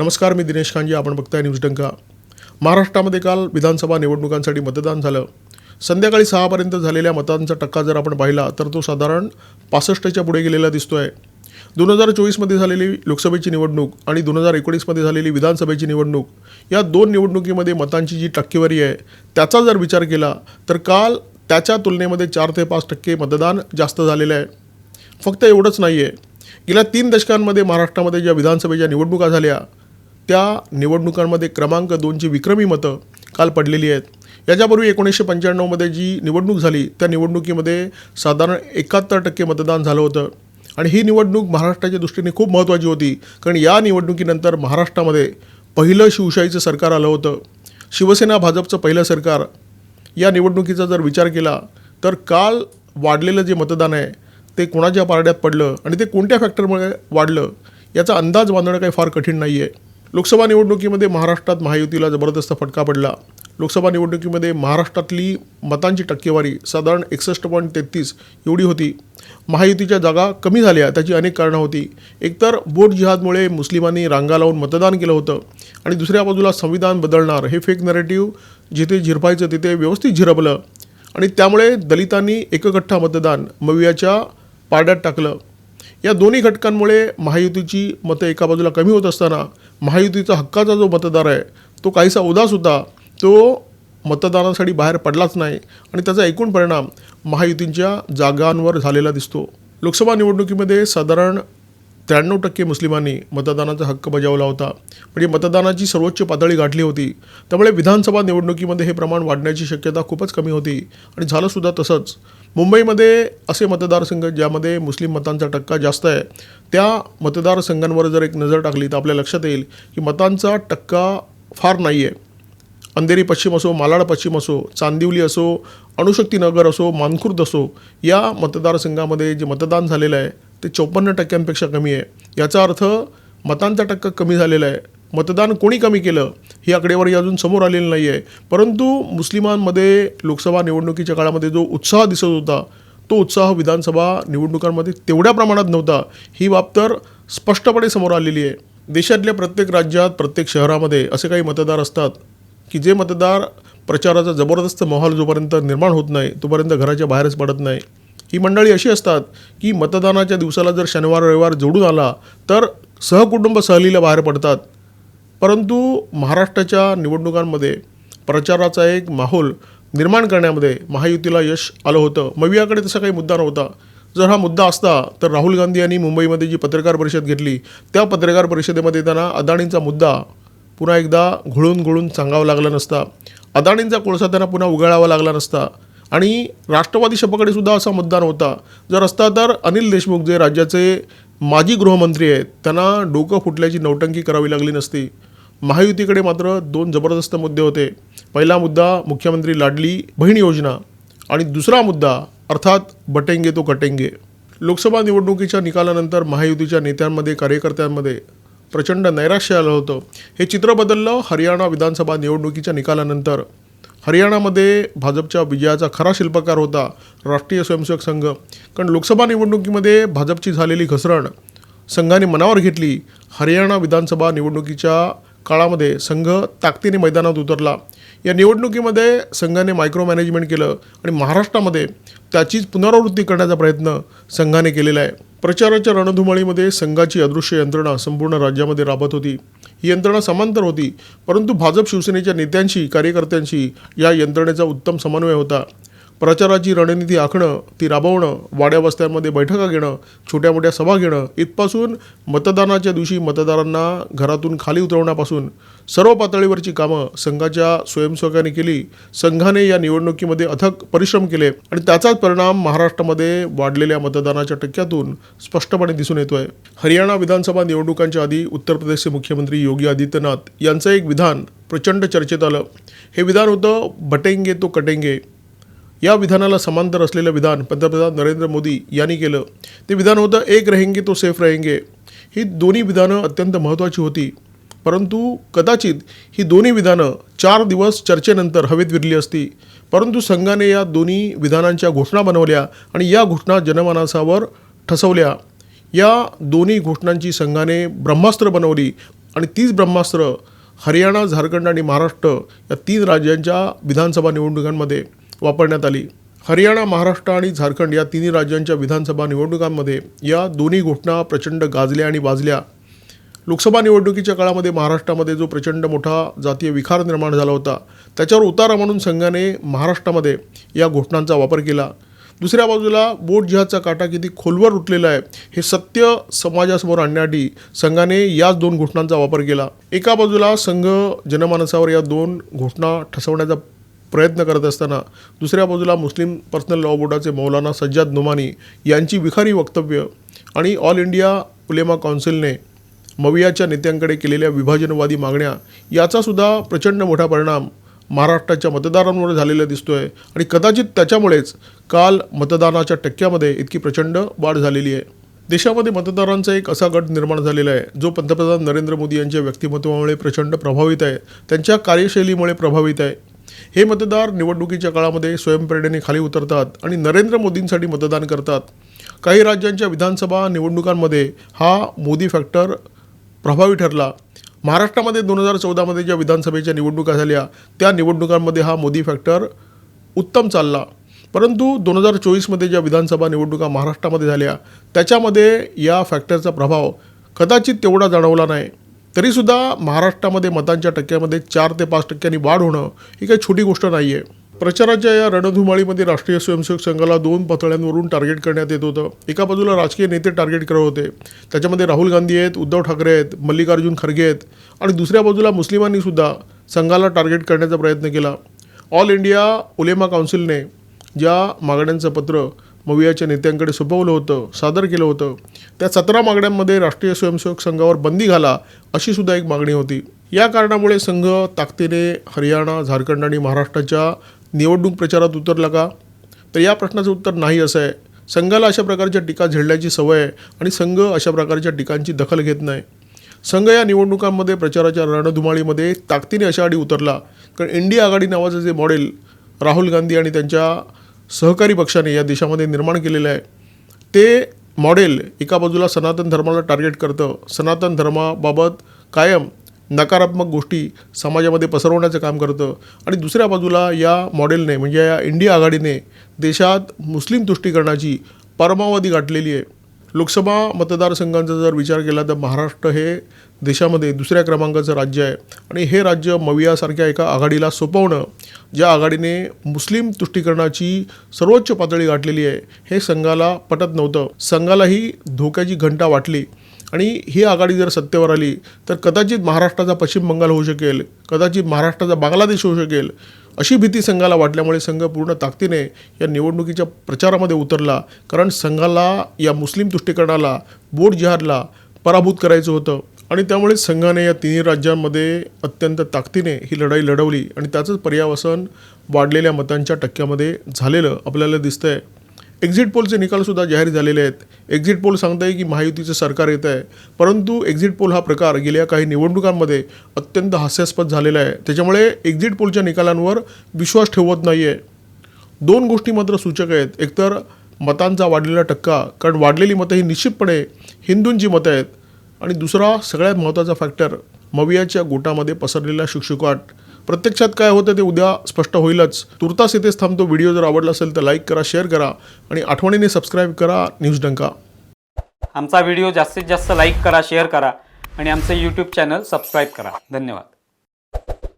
नमस्कार मी दिनेश खांजी आपण बघताय न्यूज डंका. महाराष्ट्रामध्ये काल विधानसभा निवडणुकांसाठी मतदान झालं. संध्याकाळी सहापर्यंत झालेल्या मतांचा टक्का जर आपण पाहिला तर तो साधारण पासष्टच्या पुढे गेलेला दिसतो आहे दोन हजार चोवीसमध्ये झालेली लोकसभेची निवडणूक आणि दोन हजार एकोणीसमध्ये झालेली विधानसभेची निवडणूक या दोन निवडणुकीमध्ये मतांची जी टक्केवारी आहे त्याचा जर विचार केला तर काल त्याच्या तुलनेमध्ये चार ते पाच टक्के मतदान जास्त झालेलं आहे. फक्त एवढंच नाही आहे गेल्या तीन दशकांमध्ये महाराष्ट्रामध्ये ज्या विधानसभेच्या निवडणुका झाल्या त्या निवडणुकांमध्ये क्रमांक दोनची विक्रमी मतं काल पडलेली आहेत. याच्यापूर्वी एकोणीसशे पंच्याण्णवमध्ये जी निवडणूक झाली त्या निवडणुकीमध्ये साधारण एकाहत्तर टक्के मतदान झालं होतं. आणि ही निवडणूक महाराष्ट्राच्या दृष्टीने खूप महत्त्वाची होती कारण या निवडणुकीनंतर महाराष्ट्रामध्ये पहिलं शिवशाहीचं सरकार आलं होतं. शिवसेना भाजपचं पहिलं सरकार. या निवडणुकीचा जर विचार केला तर काल वाढलेलं जे मतदान आहे ते कोणाच्या पारड्यात पडलं आणि ते कोणत्या फॅक्टरमुळे वाढलं याचा अंदाज बांधणं काही फार कठीण नाही आहे लोकसभा निवडणुकीमध्ये महाराष्ट्रात महायुतीला जबरदस्त फटका पडला. लोकसभा निवडणुकीमध्ये महाराष्ट्रातली मतांची टक्केवारी साधारण एकसष्ट पॉईंट तेहतीस एवढी होती. महायुतीच्या जागा कमी झाल्या त्याची अनेक कारणं होती. एकतर बोट जिहादमुळे मुस्लिमांनी रांगा लावून मतदान केलं होतं आणि दुसऱ्या बाजूला संविधान बदलणार हे फेक नरेटिव्ह जिथे झिरपायचं तिथे व्यवस्थित झिरपलं आणि त्यामुळे दलितांनी एकगठ्ठा मतदान मवियाच्या पारड्यात टाकलं. या दोन्ही घटकांमुळे महायुतीची मतं एका बाजूला कमी होत असताना महायुतीचा हक्काचा जो मतदार आहे तो काहीसा उदास होता. तो मतदानासाठी बाहेर पडलाच नाही आणि त्याचा एकूण परिणाम महायुतींच्या जागांवर झालेला दिसतो. लोकसभा निवडणुकीमध्ये साधारण त्र्याण्णव टक्के मुस्लिमांनी मतदानाचा हक्क बजावला होता. म्हणजे मतदानाची सर्वोच्च पातळी गाठली होती. त्यामुळे विधानसभा निवडणुकीमध्ये हे प्रमाण वाढण्याची शक्यता खूपच कमी होती आणि झालंसुद्धा तसंच. मुंबईमध्ये असे मतदारसंघ ज्यामध्ये मुस्लिम मतांचा टक्का जास्त आहे त्या मतदारसंघांवर जर एक नजर टाकली तर आपल्या लक्षात येईल की मतांचा टक्का फार नाही आहे अंधेरी पश्चिम असो मालाड पश्चिम असो चांदिवली असो अणुशक्तीनगर असो मानखुर्द असो या मतदारसंघामध्ये जे मतदान झालेलं आहे ते चौपन्न टक्क्यांपेक्षा कमी आहे. याचा अर्थ मतांचा टक्का कमी झालेला आहे. मतदान कोणी कमी केलं ही आकडेवारी अजून समोर आलेली नाही आहे परंतु मुस्लिमांमध्ये लोकसभा निवडणुकीच्या काळामध्ये जो उत्साह दिसत होता तो उत्साह विधानसभा निवडणुकांमध्ये तेवढ्या प्रमाणात नव्हता. ही बाब तर स्पष्टपणे समोर आलेली आहे. देशातल्या प्रत्येक राज्यात प्रत्येक शहरामध्ये असे काही मतदार असतात की जे मतदार प्रचाराचा जबरदस्त माहोल जोपर्यंत निर्माण होत नाही तोपर्यंत घराच्या बाहेरच पडत नाही. ही मंडळी अशी असतात की मतदानाच्या दिवसाला जर शनिवार रविवार जोडून आला तर सहकुटुंब सहलीला बाहेर पडतात. परंतु महाराष्ट्राच्या निवडणुकांमध्ये प्रचाराचा एक माहोल निर्माण करण्यामध्ये महायुतीला यश आलं होतं. मवियाकडे तसा काही मुद्दा नव्हता. जर हा मुद्दा असता तर राहुल गांधी यांनी मुंबईमध्ये जी पत्रकार परिषद घेतली त्या पत्रकार परिषदेमध्ये त्यांना अदाणींचा मुद्दा पुन्हा एकदा घोळून घोळून सांगावा लागला नसता. अदाणींचा कोळसा त्यांना पुन्हा उगाळावा लागला नसता. आणि राष्ट्रवादी शपकडे सुद्धा असा मुद्दा नव्हता. जर असता तर अनिल देशमुख जे राज्याचे माजी गृहमंत्री आहेत त्यांना डोकं फुटल्याची नौटंकी करावी लागली नसती. महायुतीकडे मात्र दोन जबरदस्त मुद्दे होते. पहिला मुद्दा मुख्यमंत्री लाडली बहीण योजना आणि दुसरा मुद्दा अर्थात बटेंगे तो कटेंगे. लोकसभा निवडणुकीच्या निकालानंतर महायुतीच्या नेत्यांमध्ये कार्यकर्त्यांमध्ये प्रचंड नैराश्य आलं होतं. हे चित्र बदललं हरियाणा विधानसभा निवडणुकीच्या निकालानंतर. हरियाणामध्ये भाजपच्या विजयाचा खरा शिल्पकार होता राष्ट्रीय स्वयंसेवक संघ. कारण लोकसभा निवडणुकीमध्ये भाजपची झालेली घसरण संघाने मनावर घेतली हरियाणा विधानसभा निवडणुकीच्या काळामध्ये संघ ताकदीने मैदानात उतरला. या निवडणुकीमध्ये संघाने मायक्रो मॅनेजमेंट केलं आणि महाराष्ट्रामध्ये त्याचीच पुनरावृत्ती करण्याचा प्रयत्न संघाने केलेला आहे. प्रचाराच्या रणधुमाळीमध्ये संघाची अदृश्य यंत्रणा संपूर्ण राज्यामध्ये राबत होती. ही यंत्रणा समांतर होती परंतु भाजप शिवसेनेच्या नेत्यांशी कार्यकर्त्यांशी या यंत्रणेचा उत्तम समन्वय होता. प्रचाराची रणनीती आखणं ती राबवणं वाड्या वस्त्यांमध्ये बैठका घेणं छोट्या मोठ्या सभा घेणं इथपासून मतदानाच्या दिवशी मतदारांना घरातून खाली उतरवण्यापासून सर्व पातळीवरची कामं संघाच्या स्वयंसेवकांनी केली. संघाने या निवडणुकीमध्ये अथक परिश्रम केले आणि त्याचाच परिणाम महाराष्ट्रामध्ये वाढलेल्या मतदानाच्या टक्क्यातून स्पष्टपणे दिसून येतोय. हरियाणा विधानसभा निवडणुकांच्या आधी उत्तर प्रदेशचे मुख्यमंत्री योगी आदित्यनाथ यांचं एक विधान प्रचंड चर्चेत आलं. हे विधान होतं भटेंगे तो कटेंगे. या विधानाला समांतर असलेलं विधान पंतप्रधान नरेंद्र मोदी यांनी केलं. ते विधान होतं एक रहेंगे तो सेफ रहेंगे. ही दोन्ही विधानं अत्यंत महत्त्वाची होती. परंतु कदाचित ही दोन्ही विधानं चार दिवस चर्चेनंतर हवेत विरली असती. परंतु संघाने या दोन्ही विधानांच्या घोषणा बनवल्या आणि या घोषणा जनमानसावर ठसवल्या. या दोन्ही घोषणांची संघाने ब्रह्मास्त्र बनवली आणि तीच ब्रह्मास्त्र हरियाणा झारखंड आणि महाराष्ट्र या तीन राज्यांच्या विधानसभा निवडणुकांमध्ये वापरण्यात आली. हरियाणा महाराष्ट्र आणि झारखंड या तिन्ही राज्यांच्या विधानसभा निवडणुकांमध्ये या दोन्ही घोषणा प्रचंड गाजल्या आणि वाजल्या. लोकसभा निवडणुकीच्या काळामध्ये महाराष्ट्रामध्ये जो प्रचंड मोठा जातीय विखार निर्माण झाला होता त्याच्यावर उतारा म्हणून संघाने महाराष्ट्रामध्ये या घोषणांचा वापर केला. दुसऱ्या बाजूला बोट जिहादचा काटा किती खोलवर उठलेला आहे हे सत्य समाजासमोर आणण्यासाठी संघाने याच दोन घोषणांचा वापर केला. एका बाजूला संघ जनमानसावर या दोन घोषणा ठसवण्याचा प्रयत्न करत असताना दुसऱ्या बाजूला मुस्लिम पर्सनल लॉ बोर्डाचे मौलाना सज्जाद नुमानी यांची विखारी वक्तव्य आणि ऑल इंडिया उलेमा काउन्सिलने मवियाच्या नेत्यांकडे केलेल्या विभाजनवादी मागण्या याचासुद्धा प्रचंड मोठा परिणाम महाराष्ट्राच्या मतदारांवर झालेला दिसतो आहे आणि कदाचित त्याच्यामुळेच काल मतदानाच्या टक्क्यामध्ये इतकी प्रचंड वाढ झालेली आहे. देशामध्ये मतदारांचा एक असा गट निर्माण झालेला आहे जो पंतप्रधान नरेंद्र मोदी यांच्या व्यक्तिमत्वामुळे प्रचंड प्रभावित आहे त्यांच्या कार्यशैलीमुळे प्रभावित आहे. हे मतदार निवडणुकीच्या काळामध्ये स्वयंप्रेरणेने खाली उतरतात आणि नरेंद्र मोदींसाठी मतदान करतात. काही राज्यांच्या विधानसभा निवडणुकांमध्ये हा मोदी फॅक्टर प्रभावी ठरला. महाराष्ट्रामध्ये दोन हजार चौदामध्ये ज्या विधानसभेच्या निवडणुका झाल्या त्या निवडणुकांमध्ये हा मोदी फॅक्टर उत्तम चालला. परंतु दोन हजार चोवीसमध्ये ज्या विधानसभा निवडणुका महाराष्ट्रामध्ये झाल्या त्याच्यामध्ये या फॅक्टरचा प्रभाव कदाचित तेवढा जाणवला नाही. तरीसुद्धा महाराष्ट्रामध्ये मतांच्या टक्क्यामध्ये चार ते पाच टक्क्यांनी वाढ होणं ही काही छोटी गोष्ट नाही आहे प्रचाराच्या या रणधुमाळीमध्ये राष्ट्रीय स्वयंसेवक संघाला दोन पातळ्यांवरून टार्गेट करण्यात येत होतं. एका बाजूला राजकीय नेते टार्गेट करत होते. त्याच्यामध्ये राहुल गांधी आहेत उद्धव ठाकरे आहेत मल्लिकार्जुन खरगे आहेत आणि दुसऱ्या बाजूला मुस्लिमांनी सुद्धा संघाला टार्गेट करण्याचा प्रयत्न केला. ऑल इंडिया उलेमा काउन्सिलने ज्या मागण्यांचं पत्र मवियाच्या नेत्यांकडे सोपवलं होतं सादर केलं होतं. त्या सतरा मागण्यांमध्ये राष्ट्रीय स्वयंसेवक संघावर बंदी घाला अशी सुद्धा एक मागणी होती. या कारणामुळे संघ ताकदीने हरियाणा झारखंड आणि महाराष्ट्राच्या निवडणूक प्रचारात उतरला का? तर या प्रश्नाचं उत्तर नाही असं आहे. संघाला अशा प्रकारच्या टीका झेलण्याची सवय आहे आणि संघ अशा प्रकारच्या टीकांची दखल घेत नाही. संघ या निवडणुकांमध्ये प्रचाराच्या रणधुमाळीमध्ये ताकदीने अशा आडी उतरला. कारण इंडिया आघाडी नावाचं जे मॉडेल राहुल गांधी आणि त्यांच्या सहकारी पक्षाने या देशामध्ये निर्माण केलेलं आहे. ते मॉडेल एका बाजूला सनातन धर्माला टार्गेट करतं. सनातन धर्माबाबत कायम नकारात्मक गोष्टी समाजामध्ये पसरवण्याचं काम करतं. आणि दुसऱ्या बाजूला या मॉडेलने म्हणजे या इंडिया आघाडीने देशात मुस्लिम तुष्टीकरणाची परमावधी गाठलेली आहे. लोकसभा मतदारसंघांचा जर विचार केला तर महाराष्ट्र हे देशामध्ये दुसऱ्या क्रमांकाचं राज्य आहे. आणि हे राज्य मवियासारख्या एका आघाडीला सोपवणं ज्या आघाडीने मुस्लिम तुष्टीकरणाची सर्वोच्च पातळी गाठलेली आहे हे संघाला पटत नव्हतं. संघालाही धोक्याची घंटा वाटली. आणि ही आघाडी जर सत्तेवर आली तर कदाचित महाराष्ट्राचा पश्चिम बंगाल होऊ शकेल कदाचित महाराष्ट्राचा बांगलादेश होऊ शकेल अशी भीती संघाला वाटल्यामुळे संघ पूर्ण ताकदीने या निवडणुकीच्या प्रचारामध्ये उतरला. कारण संघाला या मुस्लिम तुष्टीकरणाला बोट जिहादला पराभूत करायचं होतं आणि त्यामुळे संघाने या तिन्ही राज्यांमध्ये अत्यंत ताकदीने ही लढाई लढवली आणि त्याचंच पर्यावसन वाढलेल्या मतांच्या टक्क्यामध्ये झालेलं आपल्याला दिसतंय. एक्झिट पोलचे निकालसुद्धा जाहीर झालेले आहेत. एक्झिट पोल सांगत आहे की महायुतीचं सरकार येत आहे. परंतु एक्झिट पोल हा प्रकार गेल्या काही निवडणुकांमध्ये अत्यंत हास्यास्पद झालेला आहे. त्याच्यामुळे एक्झिट पोलच्या निकालांवर विश्वास ठेवत नाही आहे दोन गोष्टी मात्र सूचक आहेत. एकतर मतांचा वाढलेला टक्का कारण वाढलेली मतं ही निश्चितपणे हिंदूंची मतं आहेत. आणि दुसरा सगळ्यात महत्त्वाचा फॅक्टर मवियाच्या गोटामध्ये पसरलेला शुकशुकाट प्रत्यक्षात काय होतं ते उद्या स्पष्ट होईलच. तुर्तास इथेच थांबतो. व्हिडिओ जर आवडला असेल तर लाईक करा शेअर करा आणि आठवणीने सबस्क्राईब करा. न्यूज डंका. आमचा व्हिडिओ जास्तीत जास्त लाईक करा शेअर करा आणि आमचं यूट्यूब चॅनल सबस्क्राईब करा. धन्यवाद.